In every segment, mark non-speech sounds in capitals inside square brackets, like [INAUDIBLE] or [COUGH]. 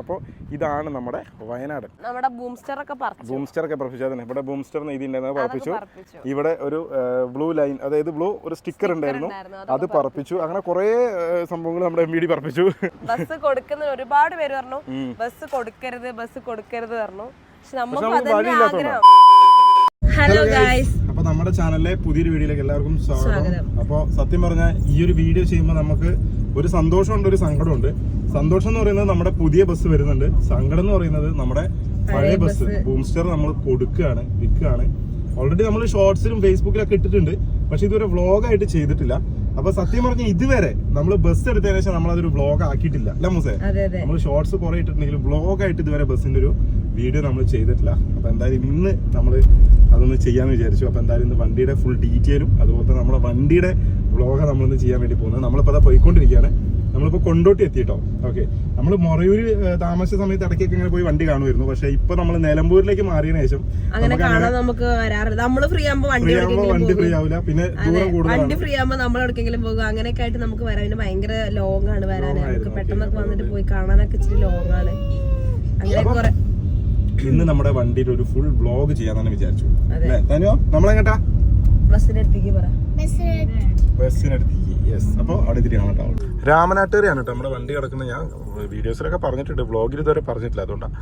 അപ്പോൾ ഇതാണ് നമ്മുടെ വയനാട്. നമ്മുടെ ബൂംസ്റ്റർ ഒക്കെ പറിച്ചു. ബൂംസ്റ്റർ ഒക്കെ പറപ്പിച്ചു അതന്നെ. ഇവിടെ ബൂംസ്റ്റർ ഉണ്ടായിരുന്നത് പറപ്പിച്ചു. ഇവിടെ ഒരു ബ്ലൂ ലൈൻ അതായത് ബ്ലൂ ഒരു സ്റ്റിക്കർ ഉണ്ടായിരുന്നു. അത് പറപ്പിച്ചു. അങ്ങനെ കുറേ സംഭവങ്ങൾ നമ്മുടെ എം വി ഡി പറപ്പിച്ചു. ബസ് കൊടുക്കുന്ന ഒരുപാട് പേര് പറഞ്ഞു ബസ് കൊടുക്കരുത് ബസ് കൊടുക്കരുത് പറഞ്ഞു. പക്ഷെ നമുക്ക് ഹലോ ഗായ്സ് അപ്പൊ നമ്മുടെ ചാനലിലെ പുതിയൊരു വീഡിയോയിലേക്ക് എല്ലാവർക്കും സ്വാഗതം. അപ്പൊ അപ്പോൾ സത്യം പറഞ്ഞാൽ ഈ ഒരു വീഡിയോ ചെയ്യുമ്പോൾ നമുക്ക് ഒരു സന്തോഷമുണ്ട് ഒരു സങ്കടമുണ്ട്. സന്തോഷം എന്ന് പറയുന്നത് നമ്മുടെ പുതിയ ബസ് വരുന്നുണ്ട്. സങ്കടം എന്ന് പറയുന്നത് നമ്മുടെ പഴയ ബസ്. ബൂംസ്റ്റർ നമ്മൾ കൊടുക്കുകയാണ് വിൽക്കുകയാണ്. ഓൾറെഡി നമ്മൾ ഷോർട്സിലും ഫേസ്ബുക്കിലൊക്കെ ഇട്ടിട്ടുണ്ട്. പക്ഷെ ഇതുവരെ വ്ളോഗായിട്ട് ചെയ്തിട്ടില്ല. അപ്പൊ സത്യം പറഞ്ഞ ഇതുവരെ നമ്മൾ ബസ് എടുത്തതിനു ശേഷം നമ്മൾ അതൊരു വ്ളോഗ് ആക്കിയിട്ടില്ല അല്ല മുസേ നമ്മൾ ഷോർട്സ് കുറെ ഇട്ടിട്ടുണ്ടെങ്കിലും വ്ളോഗായിട്ട് ഇതുവരെ ബസ്സിന്റെ ഒരു വീഡിയോ നമ്മൾ ചെയ്തിട്ടില്ല. അപ്പോൾ എന്തായാലും ഇന്ന് നമ്മൾ അതൊന്ന് ചെയ്യാമെന്ന് വിചാരിച്ചു. അപ്പോൾ എന്തായാലും ഇന്ന് വണ്ടിയുടെ ഫുൾ ഡീറ്റെയിലും അതുപോലെ തന്നെ നമ്മുടെ വണ്ടിയുടെ വ്ളോഗ് നമ്മളിന്ന് ചെയ്യാൻ വേണ്ടി പോകുന്നത് നമ്മളിപ്പോൾ അതാ പോയിക്കൊണ്ടിരിക്കുകയാണ്. നമ്മളിപ്പോൾ കൊണ്ടോട്ടി എത്തിയിട്ടോ? ഓക്കെ നമ്മൾ മൊറയൂര് ഏഹ്, താമസിച്ച സമയത്ത് ഇടയ്ക്കൊക്കെ ഇങ്ങനെ പോയി വണ്ടി കാണുമായിരുന്നു. പക്ഷെ ഇപ്പൊ നമ്മൾ നിലമ്പൂരിലേക്ക് മാറിയതിനു ശേഷം അങ്ങനെ കാണാൻ നമുക്ക് വരാറില്ല. നമ്മൾ ഫ്രീ ആകുമ്പോ വണ്ടി ഫ്രീ ആകുമ്പോൾ വണ്ടി ഫ്രീ ആവില്ല. പിന്നെ ദൂരം കൂടുതൽ വണ്ടി ഫ്രീ ആകുമ്പോൾ നമ്മൾ എവിടേക്കെങ്കിലും പോകും അങ്ങനെയൊക്കെ ആയിട്ട് നമുക്ക് വരാൻ പിന്നെ ഭയങ്കര ലോങ് ആണ് വരാൻ നമുക്ക് പെട്ടെന്നൊക്കെ വന്നിട്ട് പോയി കാണാനൊക്കെ ഇച്ചിരി ലോങ് ആണ്. അങ്ങനെ കുറെ ഇന്ന് നമ്മുടെ വണ്ടിയിൽ ഒരു ഫുൾ വ്ളോഗ് ചെയ്യാന്നാണ് വിചാരിച്ചു. അല്ലേ? തനിയോ നമ്മളെങ്ങട്ടാ? ബസ്സിനടുത്തേക്ക് യെസ് അപ്പോൾ അവിടെ കേട്ടോ രാമനാട്ടുകരയാണ് കേട്ടോ. നമ്മുടെ വണ്ടി കിടക്കുന്നത് ഞാൻ വീഡിയോസിലൊക്കെ പറഞ്ഞിട്ടുണ്ട്. വ്ളോഗിൽ ഇതുവരെ പറഞ്ഞിട്ടില്ല. അതുകൊണ്ടാണ്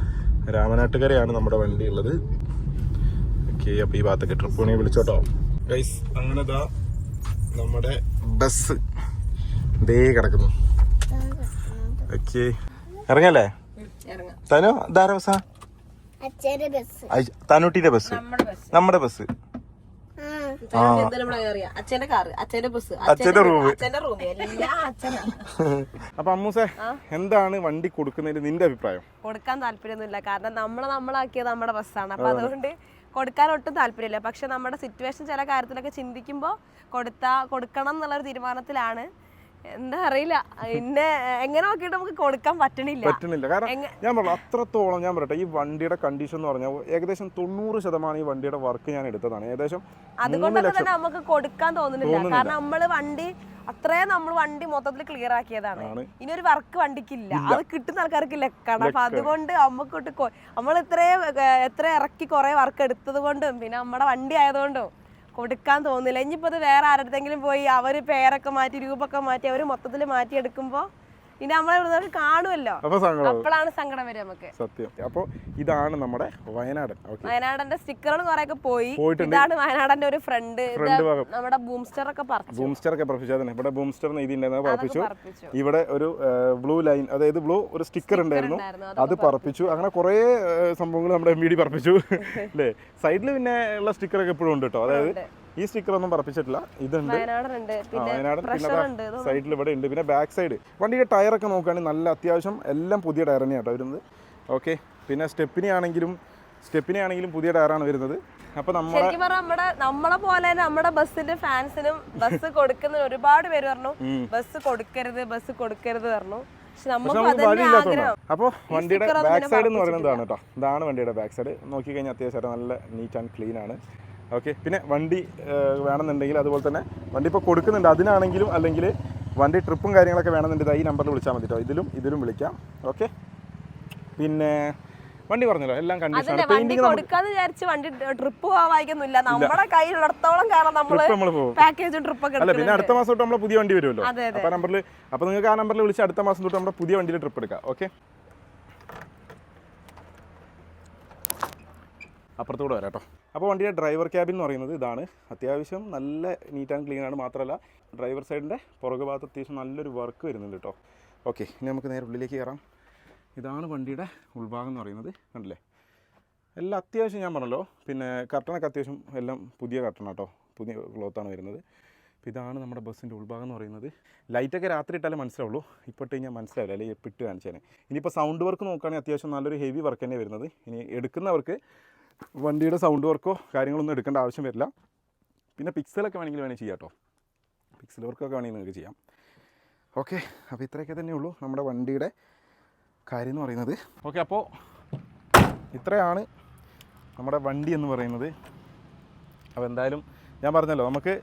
രാമനാട്ടുകരയാണ് നമ്മുടെ വണ്ടി ഉള്ളത്. ഓക്കെ അപ്പോൾ ഈ ഭാഗത്തൊക്കെ ട്രിപ്പ് പോണി വിളിച്ചോട്ടോ. ഗൈസ് അങ്ങനെ നമ്മുടെ ബസ് ദേ കിടക്കുന്നു. ഓക്കെ ഇറങ്ങല്ലേ? ഇറങ്ങാം. തനോ ധാരാ ബസ്സാ? അച്ഛന്റെ ബസ് തനൂട്ടിന്റെ ബസ് നമ്മുടെ ബസ് അച്ഛന്റെ കാറ് അച്ഛന്റെ ബസ് അച്ഛന്റെ റൂം അച്ഛന്റെ റൂം എല്ലാം അച്ഛനാ. അപ്പൊ അമ്മൂസേ എന്താണ് വണ്ടി കൊടുക്കുന്നതിന് നിന്റെ അഭിപ്രായം? കൊടുക്കാൻ താല്പര്യമൊന്നുമില്ല. കാരണം നമ്മളെ നമ്മളാക്കിയത് നമ്മുടെ ബസ്സാണ് അപ്പൊ അതുകൊണ്ട് കൊടുക്കാൻ ഒട്ടും താല്പര്യമില്ല. പക്ഷെ നമ്മുടെ സിറ്റുവേഷൻ ചില കാര്യത്തിലൊക്കെ ചിന്തിക്കുമ്പോൾ കൊടുത്താ കൊടുക്കണം എന്നുള്ളൊരു തീരുമാനത്തിലാണ് എന്താ അറിയില്ല. പിന്നെ എങ്ങനെ നോക്കിയിട്ട് നമുക്ക് കൊടുക്കാൻ പറ്റണില്ല. പറ്റണില്ല. കാരണം ഞാൻ പറഞ്ഞു അത്രത്തോളം ഞാൻ പറയട്ടെ ഈ വണ്ടിയുടെ കണ്ടീഷൻ എന്ന് പറഞ്ഞാൽ ഏകദേശം തൊണ്ണൂറ് ശതമാനം ഈ വണ്ടിയുടെ വർക്ക് ഞാൻ എടുത്തതാണ്. ഏകദേശം അതുകൊണ്ടൊക്കെ തന്നെ നമുക്ക് കൊടുക്കാൻ തോന്നുന്നില്ല. കാരണം നമ്മൾ വണ്ടി അത്രേ നമ്മൾ വണ്ടി മൊത്തത്തിൽ ക്ലിയർ ആക്കിയതാണ്. ഇനി ഒരു വർക്ക് വണ്ടിക്കില്ല. അത് കിട്ടുന്ന ആൾക്കാർക്ക് ലക്കാണ്. അപ്പൊ അതുകൊണ്ട് നമ്മക്കോട്ട് നമ്മൾ ഇത്രയും എത്ര ഇറക്കി കുറെ വർക്ക് എടുത്തത് കൊണ്ടും പിന്നെ നമ്മുടെ വണ്ടി ആയതുകൊണ്ടും കൊടുക്കാൻ തോന്നില്ല. ഇനിയിപ്പോ അത് വേറെ ആരുടെങ്കിലും പോയി അവർ പേരൊക്കെ മാറ്റി രൂപമൊക്കെ മാറ്റി അവർ മൊത്തത്തിൽ മാറ്റി എടുക്കുമ്പോ ഇനി നമ്മളെ ഇവിടെ കാണുമല്ലോ. അപ്പൊ അപ്പോഴാണ് സങ്കടം വരും നമുക്ക്. സത്യം. അപ്പോൾ ഇതാണ് നമ്മുടെ വയനാടൻ. വയനാടന്റെ സ്റ്റിക്കറുകൾ കുറെ ഒക്കെ പോയി ഇതാണ് വയനാടന്റെ ഒരു ഫ്രണ്ട്. നമ്മുടെ ബൂംസ്റ്റർ ഒക്കെ പറിച്ചു. ബൂംസ്റ്റർ ഒക്കെ പറപ്പിച്ചു. അതന്നെ. ഇവിടെ ബൂംസ്റ്റർ എഴുതി ഉണ്ടായിരുന്നത് പറപ്പിച്ചു. ഇവിടെ ഒരു ബ്ലൂ ലൈൻ അതായത് ബ്ലൂ ഒരു സ്റ്റിക്കർ ഉണ്ടായിരുന്നു. ഉണ്ടായിരുന്നു, അത് പറപ്പിച്ചു. അങ്ങനെ കുറെ സംഭവങ്ങൾ നമ്മുടെ എം വി ഡി പറപ്പിച്ചു. [LAUGHS] അല്ലേ? സൈഡിൽ പിന്നെ ഉള്ള സ്റ്റിക്കർ ഒക്കെ എപ്പോഴും ഉണ്ട് കേട്ടോ അതായത് ഈ സ്റ്റിക്കർ ഒന്നും പറപ്പിച്ചിട്ടില്ല. ഇതുണ്ട്. വയനാട് പിന്നെ വയനാടൻ സൈഡിൽ ഇവിടെ ഉണ്ട്. പിന്നെ ബാക്ക് സൈഡ് വണ്ടിയുടെ ടയറൊക്കെ നോക്കുകയാണെങ്കിൽ നല്ല അത്യാവശ്യം എല്ലാം പുതിയ ടയർ തന്നെയാണ് കേട്ടോ വരുന്നത്. ഓക്കെ പിന്നെ സ്റ്റെപ്പിനെ ആണെങ്കിലും സ്റ്റെപ്പിനെ ആണെങ്കിലും പുതിയ ടയറാണ് വരുന്നത്. അപ്പൊ നമ്മുടെ നമ്മുടെ നമ്മളെ പോലെ തന്നെ നമ്മുടെ ബസ്സിന്റെ ഫാൻസിനും ബസ് [LAUGHS] കൊടുക്കുന്ന ഒരുപാട് പേര് പറഞ്ഞു ബസ് കൊടുക്കരുത് ബസ് കൊടുക്കരുത് പറഞ്ഞു. അപ്പോൾ വണ്ടിയുടെ ബാക്ക് സൈഡ് എന്ന് പറയുന്നത് ഇതാണ് കേട്ടോ ഇതാണ് വണ്ടിയുടെ ബാക്ക് സൈഡ് നോക്കിക്കഴിഞ്ഞാൽ അത്യാവശ്യം നല്ല നീറ്റ് ആൻഡ് ക്ലീൻ ആണ്. ഓക്കെ. പിന്നെ വണ്ടി വേണമെന്നുണ്ടെങ്കിൽ അതുപോലെ തന്നെ വണ്ടി ഇപ്പോൾ കൊടുക്കുന്നുണ്ട്. അതിനാണെങ്കിലും അല്ലെങ്കിൽ വണ്ടി ട്രിപ്പും കാര്യങ്ങളൊക്കെ വേണമെന്നുണ്ടെങ്കിൽ ഈ നമ്പറിൽ വിളിച്ചാൽ മതി കേട്ടോ ഇതിലും ഇതിലും വിളിക്കാം. ഓക്കെ. പിന്നെ വണ്ടി പറഞ്ഞല്ലോ എല്ലാം കണ്ടീഷൻ വണ്ടി കൊടുക്കാന്ന് വിചാരിച്ച് വണ്ടി ട്രിപ്പ് പോവായിക്കൊന്നുമില്ല നമ്മുടെ കയ്യിലുള്ളിടത്തോളം കാരണം നമ്മൾ പാക്കേജ് ട്രിപ്പ് ഒക്കെ അല്ല പിന്നെ അടുത്ത മാസം തൊട്ട് നമ്മളെ പുതിയ വണ്ടി വരുമല്ലോ. അതെ. നമ്പറിൽ അപ്പൊ നിങ്ങൾക്ക് ആ നമ്പറിൽ വിളിച്ച് അടുത്ത മാസം തൊട്ട് നമ്മുടെ പുതിയ വണ്ടിയിൽ ട്രിപ്പ് എടുക്കാം. ഓക്കെ. അപ്പുറത്തൂടെ വരാം കേട്ടോ. അപ്പോൾ വണ്ടിയുടെ ഡ്രൈവർ ക്യാബിൻ എന്ന് പറയുന്നത് ഇതാണ്. അത്യാവശ്യം നല്ല നീറ്റ് ആൻഡ് ക്ലീൻ ആണ് മാത്രമല്ല ഡ്രൈവർ സൈഡിന്റെ പുറകു ഭാഗത്ത് അത്യാവശ്യം നല്ലൊരു വർക്ക് വരുന്നുണ്ട് കേട്ടോ. ഓക്കെ ഇനി നമുക്ക് നേരെ ഉള്ളിലേക്ക് കയറാം. ഇതാണ് വണ്ടിയുടെ ഉൾഭാഗം എന്ന് പറയുന്നത്. കണ്ടില്ലേ? എല്ലാം അത്യാവശ്യം ഞാൻ പറഞ്ഞല്ലോ. പിന്നെ കർട്ടനൊക്കെ അത്യാവശ്യം എല്ലാം പുതിയ കർട്ടൺ കേട്ടോ. പുതിയ ക്ലോത്താണ് വരുന്നത്. അപ്പോൾ ഇതാണ് നമ്മുടെ ബസ്സിന്റെ ഉൾഭാഗം എന്ന് പറയുന്നത്. ലൈറ്റൊക്കെ രാത്രി ഇട്ടാലേ മനസ്സിലാവുള്ളൂ. ഇപ്പോൾ ഇട്ട് കഴിഞ്ഞാൽ മനസ്സിലാവില്ല. അല്ലെങ്കിൽ എപ്പിട്ട് കാണിച്ചേനെ. ഇനിയിപ്പോൾ സൗണ്ട് വർക്ക് നോക്കുകയാണെങ്കിൽ അത്യാവശ്യം നല്ലൊരു ഹെവി വർക്ക് തന്നെ വരുന്നത്. ഇനി എടുക്കുന്നവർക്ക് വണ്ടിയുടെ സൗണ്ട് വർക്കോ കാര്യങ്ങളൊന്നും എടുക്കേണ്ട ആവശ്യം വരില്ല. പിന്നെ പിക്സലൊക്കെ വേണമെങ്കിൽ വേണമെങ്കിൽ ചെയ്യാം കേട്ടോ പിക്സൽ വർക്കൊക്കെ വേണമെങ്കിൽ നിങ്ങൾക്ക് ചെയ്യാം. ഓക്കെ അപ്പോൾ ഇത്രയൊക്കെ തന്നെ ഉള്ളൂ നമ്മുടെ വണ്ടിയുടെ കാര്യം എന്ന് പറയുന്നത്. ഓക്കെ അപ്പോൾ ഇത്രയാണ് നമ്മുടെ വണ്ടി എന്ന് പറയുന്നത്. അപ്പോൾ എന്തായാലും ഞാൻ പറഞ്ഞല്ലോ നമുക്ക്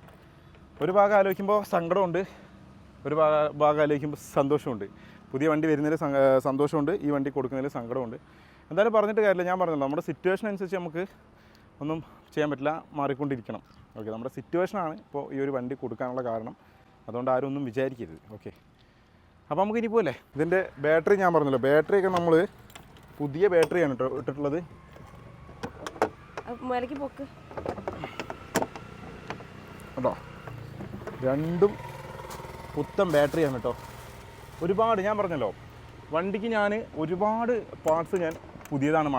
ഒരു ഭാഗം ആലോചിക്കുമ്പോൾ സങ്കടമുണ്ട് ഒരു ഭാഗം ഭാഗം ആലോചിക്കുമ്പോൾ സന്തോഷമുണ്ട്. പുതിയ വണ്ടി വരുന്നതിൽ സന്തോഷമുണ്ട് ഈ വണ്ടി കൊടുക്കുന്നതിൽ സങ്കടമുണ്ട്. എന്തായാലും പറഞ്ഞിട്ട് കാര്യമില്ല. ഞാൻ പറഞ്ഞല്ലോ നമ്മുടെ സിറ്റുവേഷൻ അനുസരിച്ച് നമുക്ക് ഒന്നും ചെയ്യാൻ പറ്റില്ല മാറിക്കൊണ്ടിരിക്കണം. ഓക്കെ നമ്മുടെ സിറ്റുവേഷനാണ് ഇപ്പോൾ ഈ ഒരു വണ്ടി കൊടുക്കാനുള്ള കാരണം. അതുകൊണ്ട് ആരും ഒന്നും വിചാരിക്കരുത്. ഓക്കെ അപ്പോൾ നമുക്ക് ഇനി പോലെ ഇതിന്റെ ബാറ്ററി ഞാൻ പറഞ്ഞല്ലോ. ബാറ്ററിയൊക്കെ നമ്മൾ പുതിയ ബാറ്ററിയാണ് കേട്ടോ ഇട്ടിട്ടുള്ളത്. പൊക്ക്. കേട്ടോ രണ്ടും പുത്തൻ ബാറ്ററിയാണ് കേട്ടോ. ഒരുപാട് ഞാൻ പറഞ്ഞല്ലോ വണ്ടിക്ക് ഞാൻ ഒരുപാട് പാർട്സ് ഞാൻ പുതിയതാണ്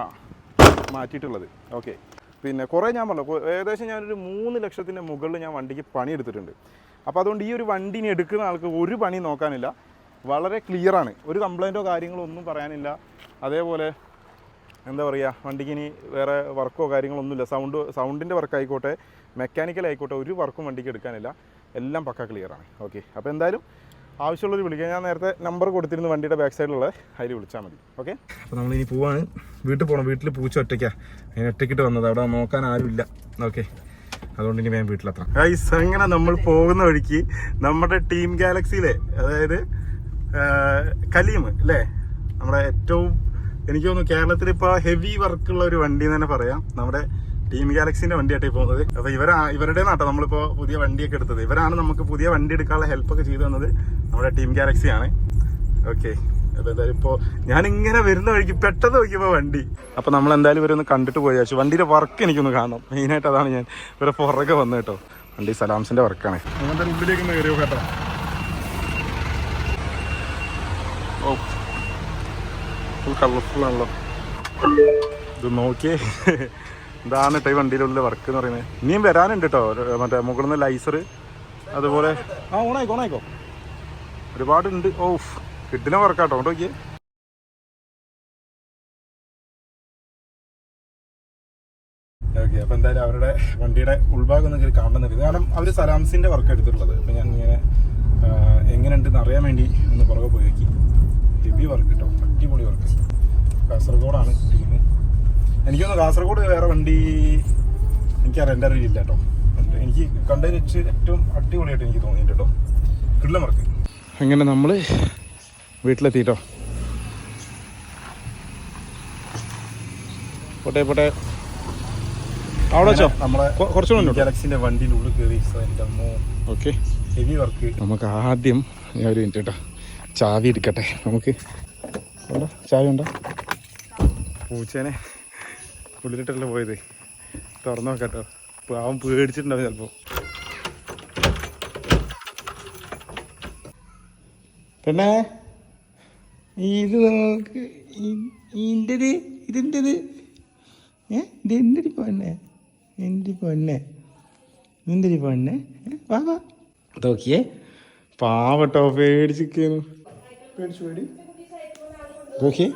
മാറ്റിയിട്ടുള്ളത്. ഓക്കെ പിന്നെ കുറേ ഞാൻ പറഞ്ഞു ഏകദേശം ഞാനൊരു മൂന്ന് ലക്ഷത്തിന്റെ മുകളിൽ ഞാൻ വണ്ടിക്ക് പണി പണിയെടുത്തിട്ടുണ്ട്. അപ്പോൾ അതുകൊണ്ട് ഈ ഒരു വണ്ടി ഇനി എടുക്കുന്ന ആൾക്ക് ഒരു പണി നോക്കാനില്ല. വളരെ ക്ലിയറാണ് ഒരു കംപ്ലൈന്റോ കാര്യങ്ങളോ ഒന്നും പറയാനില്ല. അതേപോലെ എന്താ പറയുക വണ്ടിക്ക് ഇനി വേറെ വർക്കോ കാര്യങ്ങളോ ഒന്നുമില്ല. സൗണ്ട് സൗണ്ടിന്റെ വർക്ക് ആയിക്കോട്ടെ മെക്കാനിക്കൽ ആയിക്കോട്ടെ ഒരു വർക്കും വണ്ടിക്ക് എടുക്കാനില്ല. എല്ലാം പക്ക ക്ലിയറാണ് ഓക്കെ അപ്പോൾ എന്തായാലും ആവശ്യമുള്ളവർ വിളിക്കാം. ഞാൻ നേരത്തെ നമ്പർ കൊടുത്തിരുന്നു വണ്ടിയുടെ ബാക്ക് സൈഡിലുള്ള അതിൽ വിളിച്ചാൽ മതി. ഓക്കെ അപ്പോൾ നമ്മളിനി പോവാണ്. വീട്ടിൽ പോകണം വീട്ടിൽ പൂച്ച ഒറ്റയ്ക്കാണ് അതിന് ഒറ്റയ്ക്കിട്ട് വന്നത്. അവിടെ നോക്കാൻ ആരുമില്ല ഓക്കെ അതുകൊണ്ട് ഇനി ഞാൻ വീട്ടിലെത്താം ഗൈസ് അങ്ങനെ നമ്മൾ പോകുന്ന വഴിക്ക് നമ്മുടെ ടീം ഗാലക്സിയിലെ അതായത് കലീം അല്ലേ? നമ്മുടെ ഏറ്റവും എനിക്ക് തോന്നുന്നു കേരളത്തിൽ ഇപ്പോൾ ഹെവി വർക്കുള്ള ഒരു വണ്ടി എന്ന് തന്നെ പറയാം. നമ്മുടെ ടീം ഗാലക്സിന്റെ വണ്ടിയായിട്ട് പോകുന്നത്. അപ്പൊ ഇവരാ ഇവരുടെ നാട്ടോ നമ്മളിപ്പോ പുതിയ വണ്ടിയൊക്കെ എടുത്തത്. ഇവരാണ് നമുക്ക് പുതിയ വണ്ടി എടുക്കാനുള്ള ഹെൽപ്പൊക്കെ ചെയ്തു തന്നത് നമ്മുടെ ടീം ഗാലക്സി ആണ്. ഓക്കെ അപ്പൊ എന്തായാലും ഇപ്പോ ഞാൻ ഇങ്ങനെ വരുന്ന വഴിക്ക് പെട്ടെന്ന് നോക്കിയപ്പോ വണ്ടി. അപ്പൊ നമ്മൾ എന്തായാലും ഇവരൊന്ന് കണ്ടിട്ട് പോയി വെച്ചു വണ്ടിയുടെ വർക്ക് എനിക്കൊന്ന് കാണണം. മെയിനായിട്ട് അതാണ് ഞാൻ ഇവരെ പുറകെ വന്നു കേട്ടോ. വണ്ടി സലാംസിന്റെ വർക്കാണ് അങ്ങനത്തെ ഉള്ളിലേക്ക് ഒന്ന് കയറിയോ കേട്ടോ? ഓ. ഫുൾ കളർഫുൾ ആണല്ലോ. ഇത് നോക്കിയേ. ഇതാണ് കേട്ടോ ഈ വണ്ടിയിലുള്ള വർക്ക് എന്ന് പറയുന്നത്. ഇനിയും വരാനുണ്ട് കേട്ടോ മറ്റേ മുകളിൽ നിന്ന് ലൈസർ അതുപോലെ ആ ഓണായിക്കോ ഓണായിക്കോ. ഒരുപാടുണ്ട്. ഓ കിട്ടിന വർക്കാട്ടോ കേട്ടോ നോക്കിയേ. ഓക്കെ അപ്പോൾ എന്തായാലും അവരുടെ വണ്ടിയുടെ ഉൾഭാഗം ഒന്ന് കയറി കാണുന്നുണ്ട് കാരണം അവർ സലാംസിന്റെ വർക്ക് എടുത്തിട്ടുള്ളത്. അപ്പോൾ ഞാൻ ഇങ്ങനെ എങ്ങനെയുണ്ടെന്ന് അറിയാൻ വേണ്ടി ഒന്ന് പുറകെ പോയി നോക്കി. ഹെവി വർക്ക് കേട്ടോ അടിപൊളി വർക്ക് കാസർഗോഡാണ് ടീം എനിക്കൊന്ന് കാസർഗോഡ് വേറെ വണ്ടി എനിക്കറിയാം എന്റെ അറിയില്ല കേട്ടോ. എനിക്ക് കണ്ടതിൽ വെച്ച് ഏറ്റവും അടിപൊളിയായിട്ട് എനിക്ക് തോന്നിയിട്ടുണ്ട് കേട്ടോ. കിള്ള മറക്ക് അങ്ങനെ നമ്മൾ വീട്ടിലെത്തിട്ടോ. പോട്ടെ പോട്ടെ. അവിടെ വെച്ചോ? നമ്മളെ കുറച്ച് ഗാലക്സിന്റെ വണ്ടിന്റെ ഉള്ളിൽ കയറി എന്റെ അമ്മോ ഓക്കെ. Heavy work. നമുക്ക് ആദ്യം ഞാൻ ഒരു മിനിറ്റ് കേട്ടോ. ചാവി എടുക്കട്ടെ. നമുക്ക്. ഉണ്ടോ? ചാവി ഉണ്ടോ? പൂച്ചേനെ. ഉള്ളിലിട്ടല്ലേ പോയത്? തുറന്നു നോക്കട്ടോ. അവൻ പേടിച്ചിട്ടുണ്ടാവും ചിലപ്പോൾ പെണ്ണേ ഇത് നോക്ക്. ഇന്റെത് ഇതിന്റെത് ഏ? ഇത് എന്റെ പൊന്നെ എന്റെ പൊന്നെ നിന്റെ പൊന്നെ വാ വാ. നോക്കിയേ. പാവട്ടോ പേടിച്ചിരിക്കുന്നു. പേടിച്ചു പേടി. നോക്കിയേ.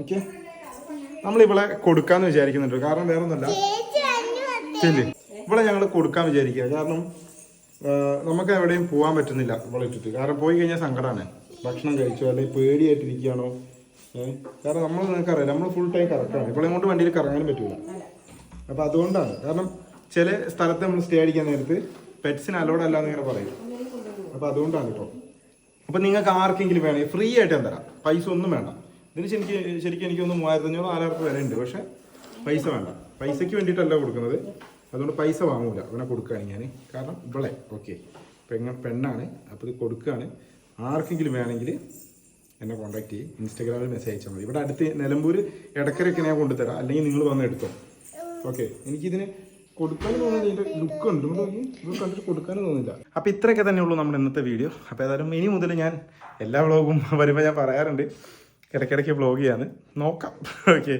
ഓക്കെ നമ്മൾ ഇവളെ കൊടുക്കാന്ന് വിചാരിക്കുന്നുണ്ട്. കാരണം വേറെ ഒന്നല്ല ശരി. ഇവളെ ഞങ്ങൾ കൊടുക്കാൻ വിചാരിക്കുക. കാരണം നമുക്ക് എവിടെയും പോകാൻ പറ്റുന്നില്ല ഇവളെ ഇട്ടിട്ട് കാരണം പോയി കഴിഞ്ഞാൽ സങ്കടമാണ് ഭക്ഷണം കഴിച്ചോ അല്ലെങ്കിൽ പേടിയായിട്ടിരിക്കുകയാണോ? കാരണം നമ്മൾ നിനക്കറിയാം. നമ്മൾ ഫുൾ ടൈം കറക്റ്റാണ്. ഇവളെ കൊണ്ട് വണ്ടിയിൽ കറങ്ങാനും പറ്റില്ല അപ്പൊ അതുകൊണ്ടാണ്. കാരണം ചില സ്ഥലത്ത് നമ്മൾ സ്റ്റേ അടിക്കാൻ നേരത്ത് പെറ്റ്സിന് അലോഡ് അല്ല എന്ന് ഇങ്ങനെ പറയും. അപ്പൊ അതുകൊണ്ടാണ് കേട്ടോ അപ്പൊ നിങ്ങൾക്ക് ആർക്കെങ്കിലും വേണമെങ്കിൽ ഫ്രീ ആയിട്ട് ഞാൻ തരാം. പൈസ ഒന്നും വേണ്ട. ഇതിന് ശരിക്ക് ശരിക്കും എനിക്കൊന്ന് മൂവായിരത്തി അഞ്ഞൂറ് നാലായിരത്തി വരെ ഉണ്ട്. പക്ഷെ പൈസ വേണ്ട. പൈസയ്ക്ക് വേണ്ടിയിട്ടല്ല കൊടുക്കുന്നത്. അതുകൊണ്ട് പൈസ വാങ്ങൂല. അവനെ കൊടുക്കുകയാണ് ഞാൻ കാരണം ഇവളെ. ഓക്കെ. പെങ്ങ പെണ്ണാണ്. അപ്പോൾ ഇത് കൊടുക്കുകയാണ്. ആർക്കെങ്കിലും വേണമെങ്കിൽ എന്നെ കോൺടാക്ട് ചെയ്യും. ഇൻസ്റ്റാഗ്രാമിൽ മെസ്സേജ് അയച്ചാൽ മതി. ഇവിടെ അടുത്ത് നിലമ്പൂർ ഇടക്കരയൊക്കെ ഞാൻ കൊണ്ടുതരാം. അല്ലെങ്കിൽ നിങ്ങൾ വന്ന് എടുത്തോ. ഓക്കെ. എനിക്കിതിന് കൊടുക്കാൻ തോന്നുന്നില്ല. ലുക്ക് ഉണ്ട്. ഇത് കണ്ടിട്ട് തോന്നുന്നില്ല. അപ്പോൾ ഇത്രയൊക്കെ തന്നെയുള്ളൂ നമ്മുടെ ഇന്നത്തെ വീഡിയോ അപ്പോൾ ഏതായാലും ഇനി മുതൽ ഞാൻ എല്ലാ വ്ളോഗും വരുമ്പോൾ ഞാൻ പറയാറുണ്ട്. ഇടയ്ക്കിടയ്ക്ക് വ്ളോഗ് ചെയ്യാന്ന്. നോക്കാം. [LAUGHS] ഓക്കെ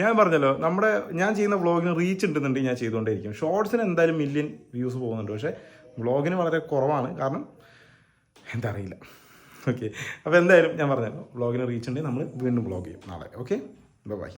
ഞാൻ പറഞ്ഞല്ലോ നമ്മുടെ ഞാൻ ചെയ്യുന്ന വ്ലോഗിന് റീച്ച് ഉണ്ടെന്നുണ്ടെങ്കിൽ ഞാൻ ചെയ്തുകൊണ്ടേയിരിക്കും. ഷോർട്സിന് എന്തായാലും മില്യൺ വ്യൂസ് പോകുന്നുണ്ട്. പക്ഷേ വ്ളോഗിന് വളരെ കുറവാണ്. കാരണം എന്താ അറിയില്ല ഓക്കെ അപ്പോൾ എന്തായാലും ഞാൻ പറഞ്ഞല്ലോ വ്ളോഗിന് റീച്ച് ഉണ്ടെങ്കിൽ നമ്മൾ വീണ്ടും വ്ളോഗ് ചെയ്യും നാളെ. Okay bye